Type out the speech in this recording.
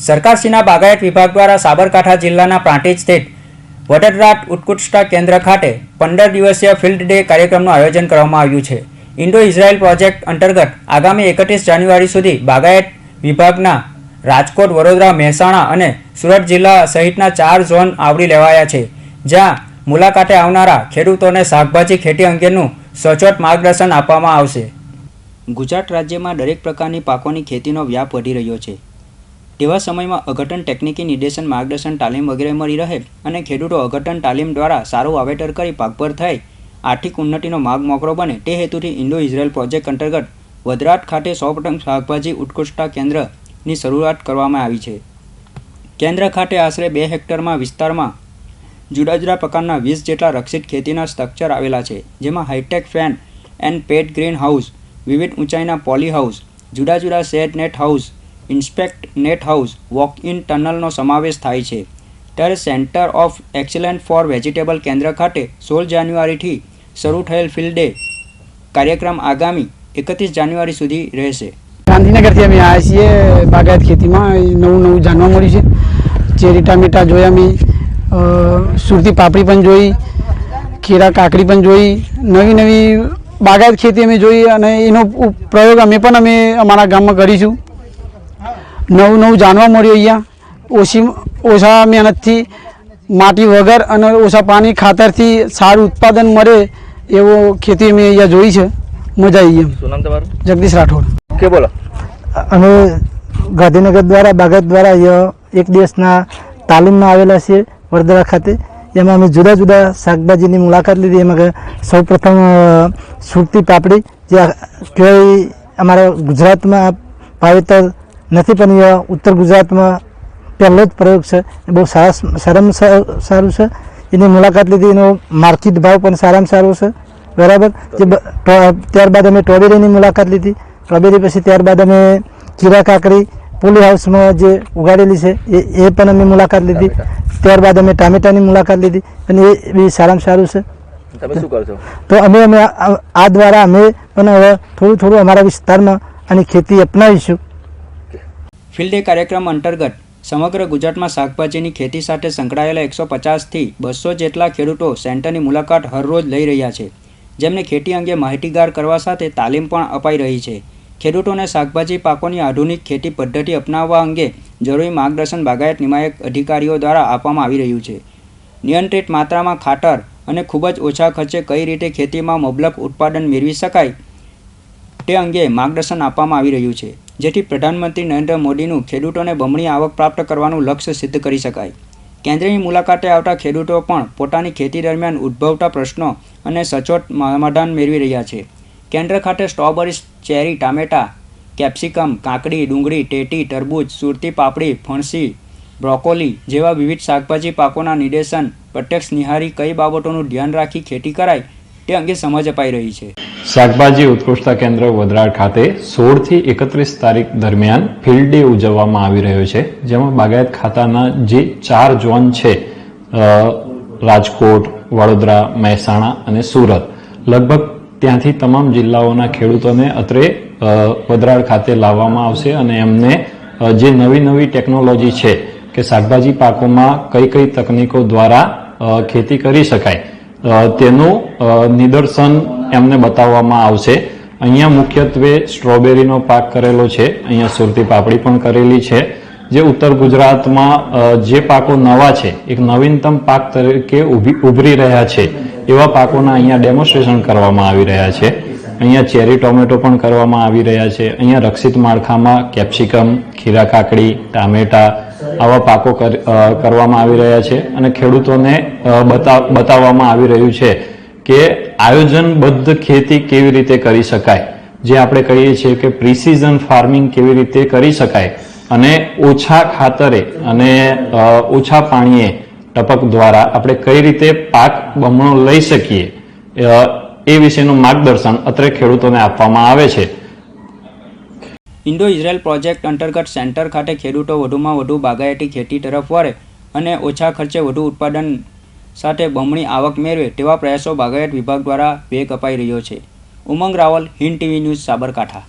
સરકારશ્રીના બાગાયત વિભાગ દ્વારા સાબરકાંઠા જિલ્લાના પ્રાંતિજ સ્થિત વડોદરાટ ઉત્કૃષ્ટતા કેન્દ્ર ખાતે પંદર દિવસીય ફિલ્ડ ડે કાર્યક્રમનું આયોજન કરવામાં આવ્યું છે. ઇન્ડો ઇઝરાયલ પ્રોજેક્ટ અંતર્ગત આગામી એકત્રીસ જાન્યુઆરી સુધી બાગાયત વિભાગના રાજકોટ, વડોદરા, મહેસાણા અને સુરત જિલ્લા સહિતના ચાર ઝોન આવરી લેવાયા છે, જ્યાં મુલાકાતે આવનારા ખેડૂતોને શાકભાજી ખેતી અંગેનું સચોટ માર્ગદર્શન આપવામાં આવશે. ગુજરાત રાજ્યમાં દરેક પ્રકારની પાકોની ખેતીનો વ્યાપ વધી રહ્યો છે. તેવા સમયમાં અઘટન ટેકનિકી નિર્દેશન, માર્ગદર્શન, તાલીમ વગેરે મળી રહે અને ખેડૂતો અઘટન તાલીમ દ્વારા સારું વાવેતર કરી પાકભર થઈ આર્થિક ઉન્નતિનો માર્ગ મોકળો બને. તે હેતુથી ઇન્ડો ઇઝરાયલ પ્રોજેક્ટ અંતર્ગત વદરાટ ખાતે સૌપ્રથમ શાકભાજી ઉત્કૃષ્ટતા કેન્દ્રની શરૂઆત કરવામાં આવી છે. કેન્દ્ર ખાતે આશરે બે હેક્ટરમાં વિસ્તારમાં જુદા જુદા પ્રકારના વીસ જેટલા રક્ષિત ખેતીના સ્ટ્રક્ચર આવેલા છે, જેમાં hi tech fan and pad green house, વિવિધ ઊંચાઈના પોલી હાઉસ જુદા જુદા shade net house inspect net house walk in ટનલનો સમાવેશ થાય છે. ત્યારે centre of excellent for vegetable કેન્દ્ર ખાતે સોળ જાન્યુઆરીથી શરૂ થયેલ ફિલ્ડ ડે કાર્યક્રમ આગામી એકત્રીસ જાન્યુઆરી સુધી રહેશે. ગાંધીનગરથી અમે આવ્યા છીએ, બાગાયત ખેતીમાં. નવું નવું જાણવા મળ્યું છે. ચેરી, ટામેટા જોયા અમે. સુરતી પાપડી પણ જોઈ. ખીરા, કાકડી પણ જોઈ. નવી નવી બાગાયત ખેતી અમે જોઈ અને એનો પ્રયોગ અમે પણ અમે અમારા ગામમાં કરીશું. નવું નવું જાણવા મળ્યું અહીંયા. ઓછી ઓછા મહેનતથી માટી વગર અને ઓછા પાણી ખાતરથી સારું ઉત્પાદન મળે એવો ખેતી અમે અહીંયા જોઈ છે. મજા આવી એમ. જગદીશ રાઠોડ. કે બોલો? અમે ગાંધીનગર દ્વારા બાગત દ્વારા અહીંયા એક દિવસના તાલીમમાં આવેલા છીએ વડોદરા ખાતે. એમાં અમે જુદા જુદા શાકભાજીની મુલાકાત લીધી. એમાં સૌ પ્રથમ સુરતી પાપડી જે કહેવાય અમારા ગુજરાતમાં વાવેતર નથી પણ એ ઉત્તર ગુજરાતમાં પહેલો જ પ્રયોગ છે. એ બહુ સરસ સારામાં સારું છે. એની મુલાકાત લીધી એનો માર્કેટ ભાવ પણ સારામાં સારો છે. બરાબર? જે ત્યારબાદ અમે ટોબેરીની મુલાકાત લીધી. ટોબેરી પછી ત્યારબાદ અમે કીરા કાકડી પોલી હાઉસમાં જે ઉગાડેલી છે એ એ પણ અમે મુલાકાત લીધી. ત્યારબાદ અમે ટામેટાની મુલાકાત લીધી. અને એ બી સારામાં સારું છે? તો અમે અમે આ આ દ્વારા અમે પણ હવે થોડું થોડું અમારા વિસ્તારમાં આની ખેતી અપનાવીશું. ફિલ્ડ ડે કાર્યક્રમ અંતર્ગત સમગ્ર ગુજરાતમાં શાકભાજીની ખેતી સાથે સંકળાયેલા એકસો પચાસથી બસો જેટલા ખેડૂતો સેન્ટરની મુલાકાત હરરોજ લઈ રહ્યા છે. જેમને ખેતી અંગે માહિતીગાર કરવા સાથે તાલીમ પણ અપાઈ રહી છે. ખેડૂતોને શાકભાજી પાકોની આધુનિક ખેતી પદ્ધતિ અપનાવવા અંગે જરૂરી માર્ગદર્શન બાગાયત નિમાયક અધિકારીઓ દ્વારા આપવામાં આવી રહ્યું છે. નિયંત્રિત માત્રામાં ખાતર અને ખૂબ જ ઓછા ખર્ચે કઈ રીતે ખેતીમાં મબલક ઉત્પાદન મેળવી શકાય? તે અંગે માર્ગદર્શન આપવામાં આવી રહ્યું છે, જેથી પ્રધાનમંત્રી નરેન્દ્ર મોદીનું ખેડૂતોને બમણી આવક પ્રાપ્ત કરવાનું લક્ષ્ય સિદ્ધ કરી શકાય. કેન્દ્રની મુલાકાતે આવતા ખેડૂતો પણ પોતાની ખેતી દરમિયાન ઉદ્ભવતા પ્રશ્નો અને સચોટ સમાધાન મેળવી રહ્યા છે. કેન્દ્ર ખાતે સ્ટ્રોબેરી ચેરી, ટામેટા, કેપ્સિકમ, કાકડી, ડુંગળી, ટેટી, તરબૂચ, સુરતી પાપડી, ફણસી, બ્રોકોલી જેવા વિવિધ શાકભાજી પાકોના નિર્દેશન પ્રત્યક્ષ નિહારી કઈ બાબતોનું ધ્યાન રાખી ખેતી કરાય તે અંગે સમજ અપાઈ રહી છે. શાકભાજી ઉત્કૃષ્ટતા કેન્દ્ર વડરાડ ખાતે સોળથી એકત્રીસ તારીખ દરમિયાન ફિલ્ડ ડે ઉજવવામાં આવી રહ્યો છે જેમાં બાગાયત ખાતાના જે ચાર ઝોન છે રાજકોટ વડોદરા મહેસાણા અને સુરત. લગભગ ત્યાંથી તમામ જિલ્લાઓના ખેડૂતોને અત્રે અ, ખાતે લાવવામાં આવશે અને એમને જે નવી નવી ટેકનોલોજી છે કે શાકભાજી પાકોમાં કઈ કઈ તકનીકો દ્વારા ખેતી કરી શકાય તેનું નિદર્શન એમને બતાવવામાં આવશે. અહીંયા મુખ્યત્વે સ્ટ્રોબેરીનો પાક કરેલો છે. અહીંયા સુરતી પાપડી પણ કરેલી છે. જે ઉત્તર ગુજરાતમાં જે પાકો નવા છે, એક નવીનતમ પાક તરીકે ઊભી, ઉભરી રહ્યા છે, એવા પાકોના અહીંયા ડેમોન્સ્ટ્રેશન કરવામાં આવી રહ્યા છે. અહીંયા ચેરી ટોમેટો પણ કરવામાં આવી રહ્યા છે. અહીંયા રક્ષિત માળખામાં કેપ્સિકમ, ખીરા કાકડી, ટામેટા આવા પાકો કર- કરવામાં આવી રહ્યા છે અને ખેડૂતોને બતાવવામાં આવી રહ્યું છે કે આયોજનબદ્ધ ખેતી કેવી રીતે કરી શકાય. જે આપણે કહીએ છીએ કે પ્રિસિઝન ફાર્મિંગ કેવી રીતે કરી શકાય અને ઓછા ખાતરે અને ઓછા પાણીએ ટપક દ્વારા આપણે કઈ રીતે પાક બમણો લઈ શકીએ એ વિશેનું માર્ગદર્શન અત્રે ખેડૂતોને આપવામાં આવે છે. ઇન્ડો ઇઝરાયલ પ્રોજેક્ટ અંતર્ગત સેન્ટર ખાતે ખેડૂતો વધુમાં વધુ બાગાયતી ખેતી તરફ વળે અને ઓછા ખર્ચે વધુ ઉત્પાદન સાથે બમણી આવક મેળવે તેવા પ્રયાસો બાગાયત વિભાગ દ્વારા વેગ અપાઈ રહ્યો છે. Umang Raval, Hind TV news, Sabarkantha.